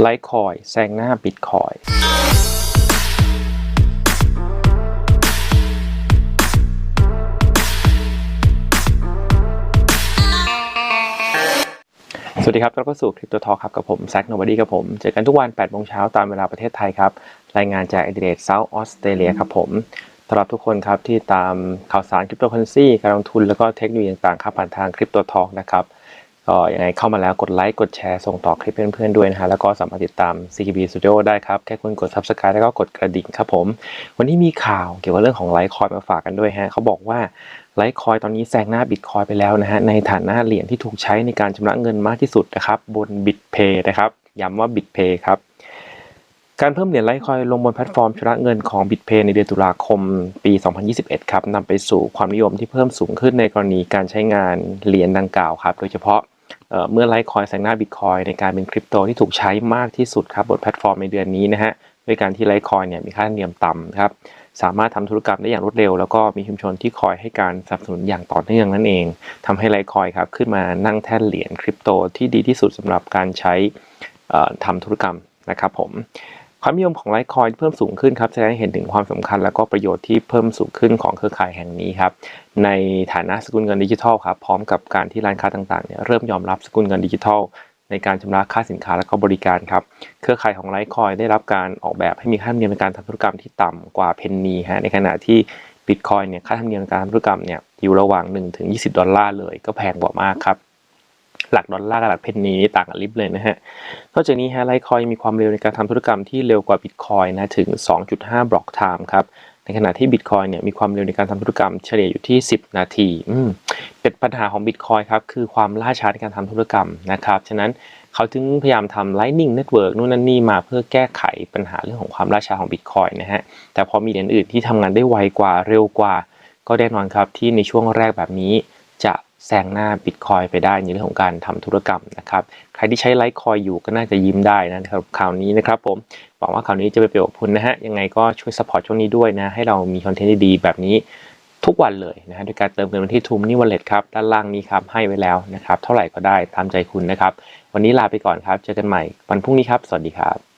ไลท์คอยแซงหน้าบิตคอยสวัสดีครับต้อนรับเข้าสู่คริปโตทอครับกับผมแซกโนบอดี้ครับผม เจอกันทุกวัน8โมงเช้าตามเวลาประเทศไทยครับ รายงานจากเอเดเรดเซาท์ออสเตรเลียครับผมสำหรับทุกคนครับที่ตามข่าวสารคริปโตเคอเรนซีการลงทุนแล้วก็เทคโนโลยีต่างๆครับผ่านทางคริปโตทอนะครับ ก็ยังไงเข้ามาแล้วกดไลค์กดแชร์ส่งต่อคลิปเพื่อนๆด้วยนะฮะแล้วก็สามารถติดตาม CKB Studio ได้ครับ แค่คุณกด Subscribe แล้วก็กดกระดิ่งครับผม วันนี้มีข่าวเกี่ยวกับเรื่องของไลท์คอยมาฝากกันด้วยฮะเขาบอกว่าไลท์คอยตอนนี้แซงหน้าบิตคอยไปแล้วนะฮะในฐานะเหรียญที่ถูกใช้ในการชำระเงินมากที่สุดนะครับบน BitPay นะครับย้ำว่า BitPay ครับการเพิ่มเหรียญไลท์คอยลงบนแพลตฟอร์มชำระเงินของ BitPay ในเดือนตุลาคมปี 2021 ครับนำไปสู่ความนิยมที่เพิ่มสูงขึ้นในกรณีการใช้งานเหรียญดังกล่าวครับ โดยเฉพาะ เมื่อไลท์คอยแซงหน้าบิตคอยในการเป็นคริปโตที่ถูกใช้มากที่สุดครับบนแพลตฟอร์มในเดือนนี้นะฮะด้วยการที่ไลท์คอยเนี่ยมีค่าธรรมเนียมต่ำครับสามารถทำธุรกรรมได้อย่างรวดเร็ว แล้วก็มีชุมชนที่คอยให้การสนับสนุนอย่างต่อเนื่องนั่นเองทำให้ไลท์คอยครับขึ้นมานั่งแท่นเหรียญคริปโตที่ดีที่สุดสำหรับการใช้เอ่อทำธุรกรรมนะครับผม ความนิยมของไลท์คอยเพิ่มสูงขึ้นครับแสดงให้เห็นถึงความสำคัญ และก็ประโยชน์ที่เพิ่มสูงขึ้นของเครือข่ายแห่งนี้ครับในฐานะสกุลเงินดิจิทัลครับพร้อมกับการที่ร้านค้าต่างๆเนี่ยเริ่มยอมรับสกุลเงินดิจิทัล ในการชำระค่าสินค้าและก็บริการครับเครือข่ายของไลท์คอยได้รับการออกแบบให้มีค่าธรรมเนียมในการทำธุรกรรมที่ต่ำกว่าเพนนีฮะในขณะที่บิตคอยเนี่ยค่าธรรมเนียมในการทำธุรกรรมเนี่ยอยู่ระหว่าง1ถึง20 ดอลลาร์เลยก็แพงกว่ามากครับ หลักดอลลาร์กับหลักเพนนีนี่ต่างกันลิบเลยนะฮะ นอกจากนี้ฮะไลคอยมีความเร็วในการทำธุรกรรมที่เร็วกว่าบิตคอยนะถึง 2.5 บล็อกไทม์ครับ ในขณะที่บิตคอยเนี่ยมีความเร็วในการทำธุรกรรมเฉลี่ยอยู่ที่ 10 นาทีอืมเป็นปัญหาของบิตคอยครับคือความล่าช้าในการทำธุรกรรมนะครับ ฉะนั้นเขาถึงพยายามทำ Lightning Network นู่นนั่นนี่มาเพื่อแก้ไขปัญหาเรื่องของความล่าช้าของบิตคอยนะฮะ แต่พอมีเหรียญอื่นที่ทำงานได้ไวกว่าเร็วกว่า ก็แน่นอนครับที่ในช่วงแรกแบบนี้ แซงหน้าบิตคอยไปได้ในเรื่องของการทำธุรกรรมนะครับใครที่ใช้ไลท์คอยอยู่ก็น่าจะยิ้มได้นะครับข่าวนี้นะครับผมหวังว่าข่าวนี้จะไปนประโยชน์กับคุณนะฮะยังไงก็ช่วยสปอร์ตช่วงนี้ด้วยนะให้เรามีคอนเทนต์ดีๆแบบนี้ทุกวันเลยนะฮะด้วยการเติมเงินมาที่ทูมนี่วอลเล็ตครับด้านล่างนี้ครับให้ไว้แล้วนะครับเท่าไหร่ก็ได้ตามใจคุณนะครับวันนี้ลาไปก่อนครับเจอกันใหม่วันพรุ่งนี้ครับสวัสดีครับ